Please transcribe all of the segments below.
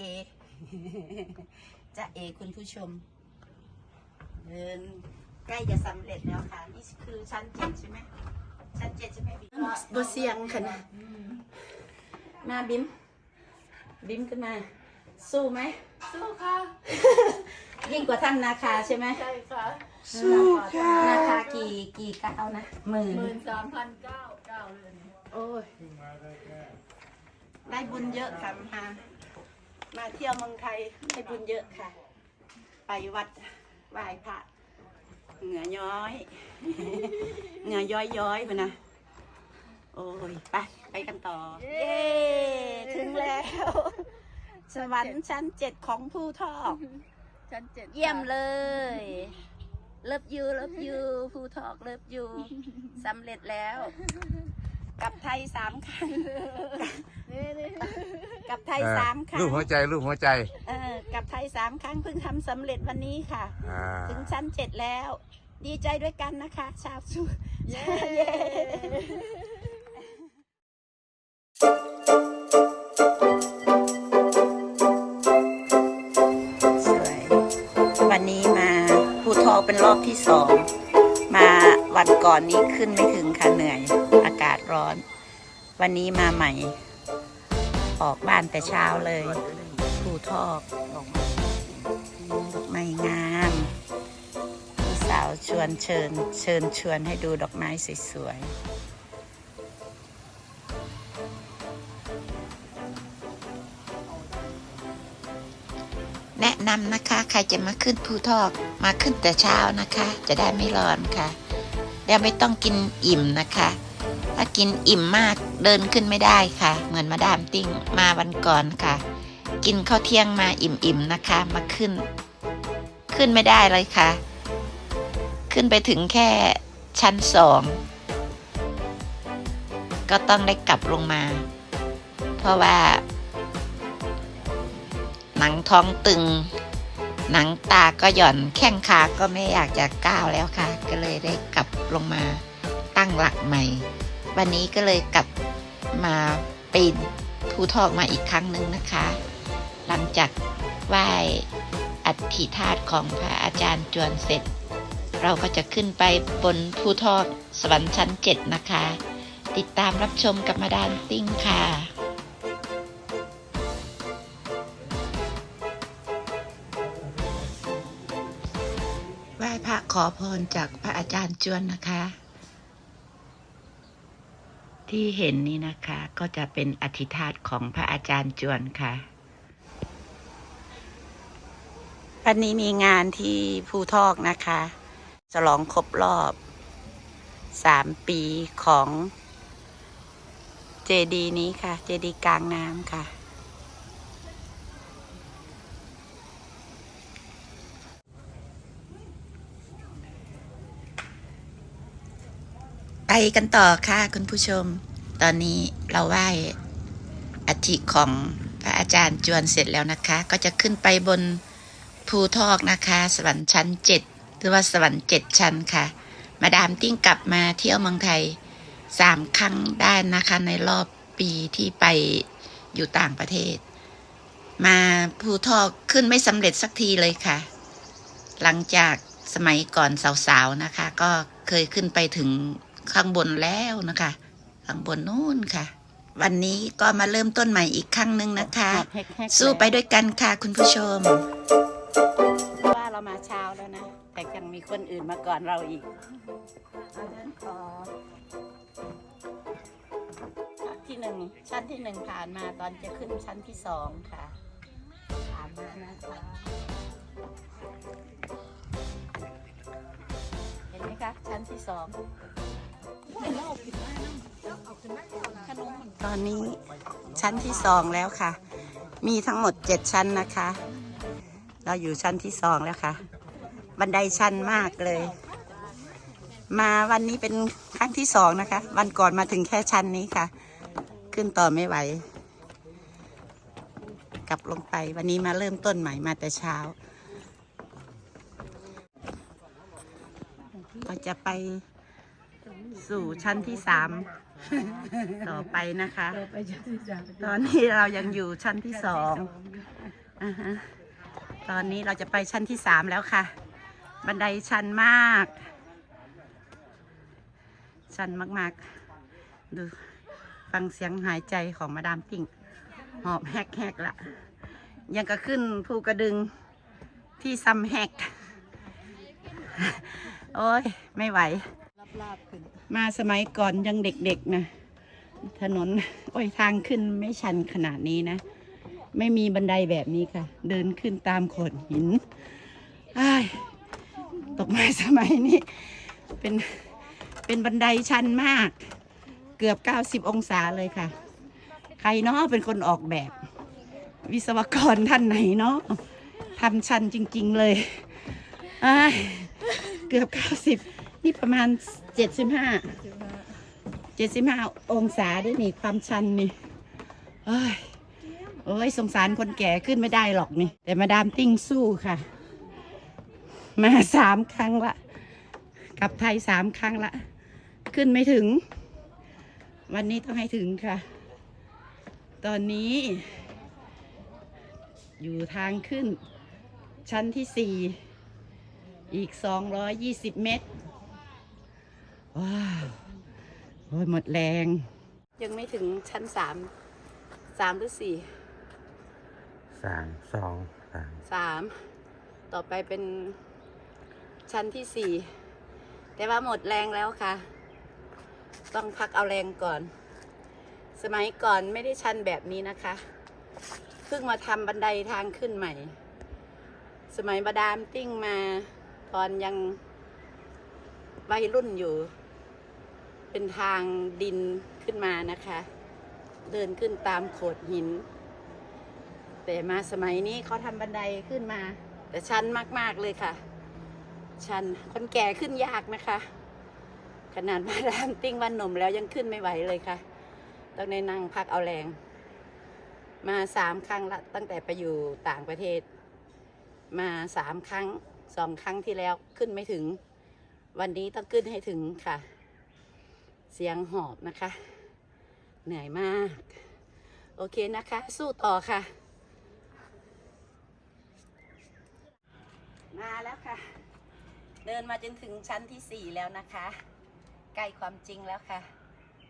เอจะเอคุณผู้ชมเดินใกล้จะสำเร็จแล้วค่ะ นี่คือชั้นเจ็ดใช่ไหมชั้นเจ็ดใช่ไหมบิ๊มบเสียงค่ะนะมาบิมบิมขึ้นมา สู้ไหม สู้ค่ะ ยิ่งกว่าถ้ำนาคาใช่ไหมใช่ค่ะ สู้ค่ะนาคากี่กี่ก้าวนะหมื่นหมื่นสามพันเก้าเก้าเลยโอ้ยได้บุญเยอะค่ะมา มาเที่ยวเมืองไทยได้บุญเยอะค่ะ ไปวัดไหว้พระเหงื่อย้อย เหงื่อย้อยย้อยๆไปนะโอ้ยไปไปกันต่อ เย้ถึงแล้ว สวรรค์ชั้นเจ็ดของผู้ทอกชั้นเจ็ดเยี่ยมเลย เลิฟยูเลิฟยูผู้ทอกเลิฟยูสำเร็จแล้ว กลับไทยสามครั้งนี่นี่กลับไทยสามครั้รูงปหัวใจรูปหัวใจเออกลับไทยสามครั้งเพิ่งทำสำเร็จวันนี้ค่ะอ่าถึงชั้นเจ็ดแล้ว ดีใจด้วยกันนะคะ ชาวสุเย้เย้สวยวันนี้มาภูทอกเป็นรอบที่สอง มาวันก่อนนี้ขึ้นไม่ถึงค่ะเหนื่อยอากาศ ร้อน วันนี้มาใหม่ ออกบ้านแต่เช้าเลยภูทอกดอกไม้งามผู้สาวชวนเชิญ เชิญชวนให้ดูดอกไม้สวยๆแนะนำนะคะ ใครจะมาขึ้นภูทอกมาขึ้นแต่เช้านะคะ จะได้ไม่ร้อนค่ะ แล้วไม่ต้องกินอิ่มนะคะ ถ้ากินอิ่มมากเดินขึ้นไม่ได้ค่ะ เหมือนมาดามติ้งมาวันก่อนค่ะ กินข้าวเที่ยงมาอิ่มๆนะคะ มาขึ้น ขึ้นไม่ได้เลยค่ะ ขึ้นไปถึงแค่ชั้นสองก็ต้องได้กลับลงมา เพราะว่า หนังท้องตึง หนังตาก็หย่อนแข้งขาก็ไม่อยากจะก้าวแล้วค่ะ ก็เลยได้กลับลงมาตั้งหลักใหม่ วันนี้ก็เลยกลับมาปีนภูทอกมาอีกครั้งหนึ่งนะคะ หลังจากไหว้อัฐิธาตุของพระอาจารย์จวนเสร็จ เราก็จะขึ้นไปบนภูทอกสวรรค์ชั้นเจ็ดนะคะ ติดตามรับชมกับมาดามติ้งค่ะไหว้พระขอพรจากพระอาจารย์จวนนะคะ ที่เห็นนี่นะคะก็จะเป็นอธิธาตของพระอาจารย์จวนค่ะ วันนี้มีงานที่ภูทอกนะคะ ฉลองครบรอบสามปีของเจดีนี้ค่ะ เจดีกลางน้ำค่ะ ไปกันต่อค่ะคุณผู้ชม ตอนนี้เราไหว้อัฐิของพระอาจารย์จวนเสร็จแล้วนะคะ ก็จะขึ้นไปบนภูทอกนะคะ สวรรค์ชั้นเจ็ดหรือว่าสวรรค์เจ็ดชั้นค่ะ มาดามติ้งกลับมาเที่ยวเมืองไทยสามครั้งได้นะคะ ในรอบปีที่ไปอยู่ต่างประเทศ มาภูทอกขึ้นไม่สำเร็จสักทีเลยค่ะ หลังจากสมัยก่อนสาวๆนะคะ ก็เคยขึ้นไปถึง ข้างบนแล้วนะคะ ข้างบนนู่นค่ะ วันนี้ก็มาเริ่มต้นใหม่อีกครั้งหนึ่งนะคะ สู้ไปด้วยกันค่ะคุณผู้ชม ว่าเรามาเช้าแล้วนะ แต่ยังมีคนอื่นมาก่อนเราอีกเอาเดินขอที่หนึ่งชั้นที่หนึ่งผ่านมาตอนจะขึ้นชั้นที่สองค่ะ ผ่านมานะคะเห็นไหมคะชั้นที่สอง ตอนนี้ชั้นที่สองแล้วค่ะ มีทั้งหมดเจ็ดชั้นนะคะ เราอยู่ชั้นที่สองแล้วค่ะ บันไดชันมากเลย มาวันนี้เป็นครั้งที่สองนะคะ วันก่อนมาถึงแค่ชั้นนี้ค่ะ ขึ้นต่อไม่ไหว กลับลงไปวันนี้มาเริ่มต้นใหม่มาแต่เช้า ก็จะไป สู่ชั้นที่สามต่อไปนะคะไปชั้นที่สามตอนนี้เรายังอยู่ชั้นที่สองอ่าฮะตอนนี้เราจะไปชั้นที่สามแล้วค่ะ บันไดชันมาก ชันมากๆ ดูฟังเสียงหายใจของมาดามปิ่ง หอบแฮกๆละยังก็ขึ้นภูกระดึงที่ซัมแฮก โอ้ย ไม่ไหว ลาบขึ้น มาสมัยก่อนยังเด็กๆนะถนนโอ้ยทางขึ้นไม่ชันขนาดนี้นะ ไม่มีบันไดแบบนี้ค่ะ เดินขึ้นตามโขดหินอ้ตกมาสมัยนี้เป็นเป็นบันไดชันมาก เกือบ 90 องศาเลยค่ะ ใครเนาะเป็นคนออกแบบ วิศวกรท่านไหนเนาะทำชันจริง ๆเลยอ้ายเกือบ 90 นี่ประมาณ 75 75องศาด้วยนี่ความชันนี่เอ้ยโอ้ยสงสารคนแก่ขึ้นไม่ได้หรอกนี่ แต่มาดามติ้งสู้ค่ะ มาสามครั้งละกลับไทยสามครั้งละ ขึ้นไม่ถึง วันนี้ต้องให้ถึงค่ะ ตอนนี้ อยู่ทางขึ้น ชั้นที่สี่อีก220เมตร ว้าวโอ้ยหมดแรง ยังไม่ถึงชั้นสามสามหรือสี่สามสองสามสามต่อไปเป็นชั้นที่สี่แต่ว่าหมดแรงแล้วค่ะ ต้องพักเอาแรงก่อน สมัยก่อนไม่ได้ชันแบบนี้นะคะ เพิ่งมาทำบันไดทางขึ้นใหม่ สมัยบาดามติ้งมาตอนยังวัยรุ่นอยู่ เป็นทางดินขึ้นมานะคะ เดินขึ้นตามโขดหิน แต่มาสมัยนี้เขาทำบันไดขึ้นมา แต่ชันมากๆเลยค่ะ ชันคนแก่ขึ้นยากนะคะ ขนาดมาดามติ้งวันหนุ่มแล้วยังขึ้นไม่ไหวเลยค่ะ ต้องในนั่งพักเอาแรง มาสามครั้งละตั้งแต่ไปอยู่ต่างประเทศ มาสามครั้งสองครั้งที่แล้วขึ้นไม่ถึง วันนี้ต้องขึ้นให้ถึงค่ะ เสียงหอบนะคะ เหนื่อยมาก โอเคนะคะ สู้ต่อค่ะ มาแล้วค่ะ เดินมาจนถึงชั้นที่สี่แล้วนะคะ ใกล้ความจริงแล้วค่ะ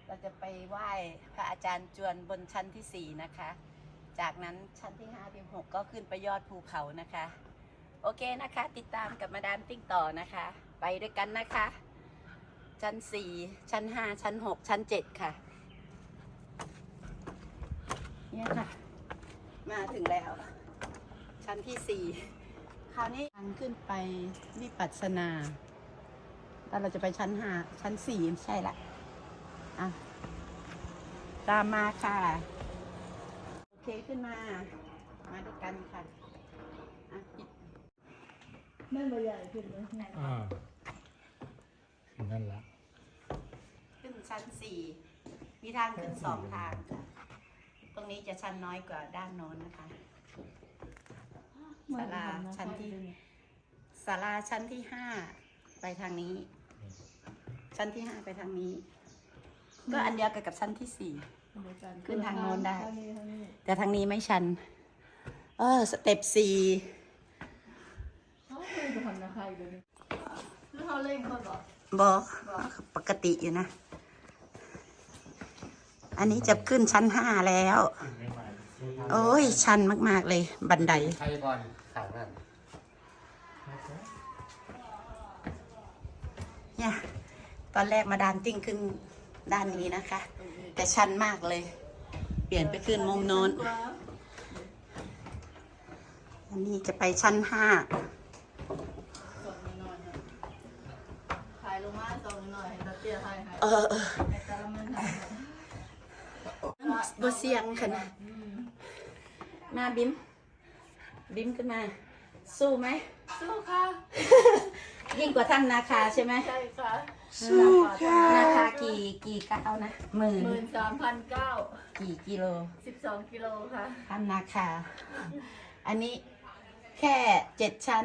เราจะไปไหว้พระอาจารย์จวนบนชั้นที่สี่นะคะ จากนั้นชั้นที่ห้าที่หกก็ขึ้นไปยอดภูเขานะคะ โอเคนะคะ ติดตามกับมาดามติ้งต่อนะคะ ไปด้วยกันนะคะ ชั้นสี่ชั้นห้าชั้นหกชั้นเจ็ดค่ะ เนี่ยค่ะ มาถึงแล้ว ชั้นที่สี่คราวนี้ทางขึ้นไปวิปัสสนาแล้วเราจะไปชั้นห้าชั้นสี่ใช่ละอะ ตามมาค่ะ โอเคขึ้นมา มาด้วยกันค่ะอะปิดนั่นใบใหญ่ขึ้นเลยอ่านั่นละขึ้น ชั้นสี่มีทางขึ้นสองทางค่ะตรงนี้จะชั้นน้อยกว่าด้านโน้นนะคะศาลาชั้นที่ศาลาชั้นที่ห้าไปทางนี้ ชั้นที่ห้าไปทางนี้ ก็อันเดียวกันกับชั้นที่สี่ขึ้นทางโน้นได้ทางนี้ทางนี้แต่ทางนี้ไม่ชัน เออสเต็ปสี่เขาเคยจะทำนะคะอีกเดี๋ยวนี้แล้วเขาเล่งเขาบอกบอกปกติอยู่นะ อันนี้จะขึ้นชั้นห้าแล้ว โอ้ย ชันมากๆเลย บันได ใครบอลขางนั่นเนี่ย ตอนแรกมาดามติ้งขึ้นด้านนี้นะคะ แต่ชันมากเลย เปลี่ยนไปขึ้นมุมโน้น อันนี้จะไปชั้นห้าสองนิดหน่อยนะถ่ายลงมาสองนิดหน่อยให้ตาเตี้ยถ่ายให้เออ บเสียงค่ะนะมาบิมบิมขึ้นมา สู้ไหม สู้ค่ะยิ่งกว่าท่านนาคาใช่ไหมใช่ค่ะสู้ค่ะนาคากี่กี่ก้าวนะหมื่นหมื่นสามพันเก้ากี่กิโลสิบสองกิโลค่ะท่านนาคา อันนี้แค่เจ็ดชั้น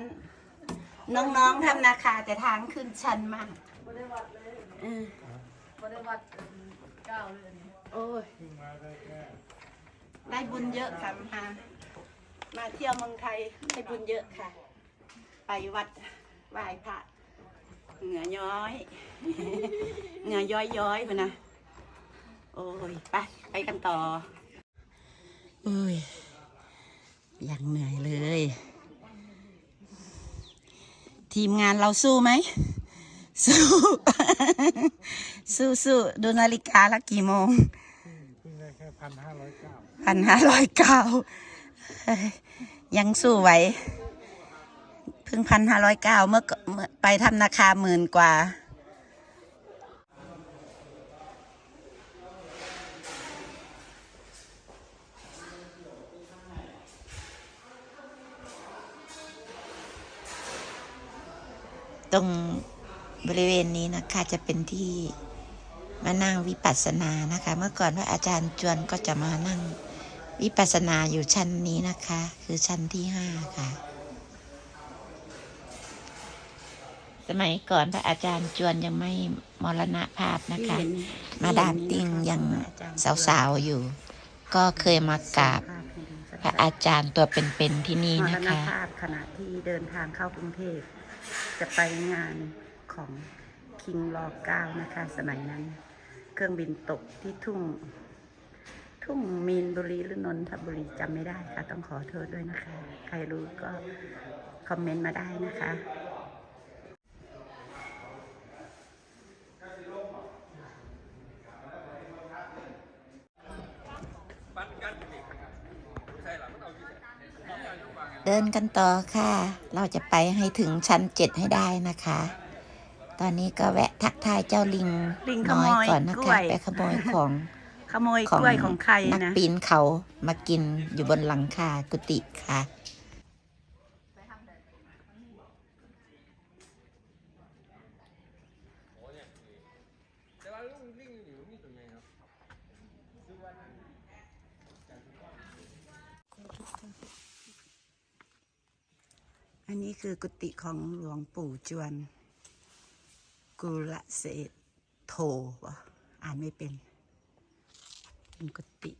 น้องๆทำนาคาแต่ทางขึ้นชันมากไม่ได้วัดเลยเออไม่ได้วัดเก้าเลยอันนี้ โอ้ยได้บุญเยอะค่ะมามาเที่ยวเมืองไทยได้บุญเยอะค่ะ ไปวัดไหว้พระเหงื่อย้อย เหงื่อย้อยย้อยๆไปนะโอ้ยไปไปกันต่ออุ้ยย่างเหนื่อยเลย ทีมงานเราสู้ไหม สู้ สู้สู้ดูนาฬิกาล้วกี่โมง พันห้าร้อยเก้าพันห้าร้อยเก้ายังสู้ไหวเพิ่งพันห้าร้อยเก้าเมื่อเมื่อไปทำนาคาหมื่นกว่าตรงบริเวณนี้นะคะจะเป็นที่ มานั่งวิปัสสนานะคะ เมื่อก่อนพระอาจารย์จวนก็จะมานั่งวิปัสสนาอยู่ชั้นนี้นะคะ คือชั้นที่ห้าค่ะ สมัยก่อนพระอาจารย์จวนยังไม่มรณภาพนะคะ มาดามติ้งยังสาวๆอยู่ ก็เคยมากราบพระอาจารย์ตัวเป็นๆที่นี่มรนะณคะภาพขณะที่เดินทางเข้ากรุงเทพจะไปงานของคิงรอเก้านะคะ สมัยนั้น เครื่องบินตกที่ทุ่ง ทุ่งมีนบุรีหรือนนทบุรีจำไม่ได้ค่ะ ต้องขอโทษด้วยนะคะ ใครรู้ก็คอมเมนต์มาได้นะคะเดินกันต่อค่ะ เราจะไปให้ถึงชั้นเจ็ดให้ได้นะคะ ตอนนี้ก็แวะทักทายเจ้าลิงลิงขน้โมอยยก่อนนะกล้คะวย ไปขโมยของ ขโมยของกล้วยของใครนักนะ ปีนเขามากินอยู่บนหลังคากุฏิค่ะ อันนี้คือกุฏิของหลวงปู่จวน กุลเศษโทวะอ่านไม่เป็นเป็นกุฏิ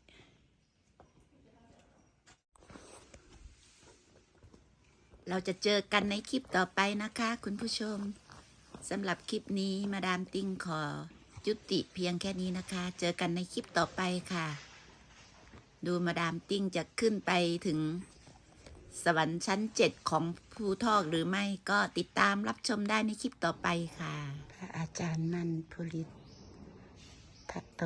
เราจะเจอกันในคลิปต่อไปนะคะ คุณผู้ชมสำหรับคลิปนี้มาดามติ้งขอยุติเพียงแค่นี้นะคะ เจอกันในคลิปต่อไปค่ะ ดูมาดามติ้งจะขึ้นไปถึง สวรรค์ชั้นเจ็ดของภูทอกหรือไม่ก็ติดตามรับชมได้ในคลิปต่อไปค่ะ พระอาจารย์นันพุริทัตโต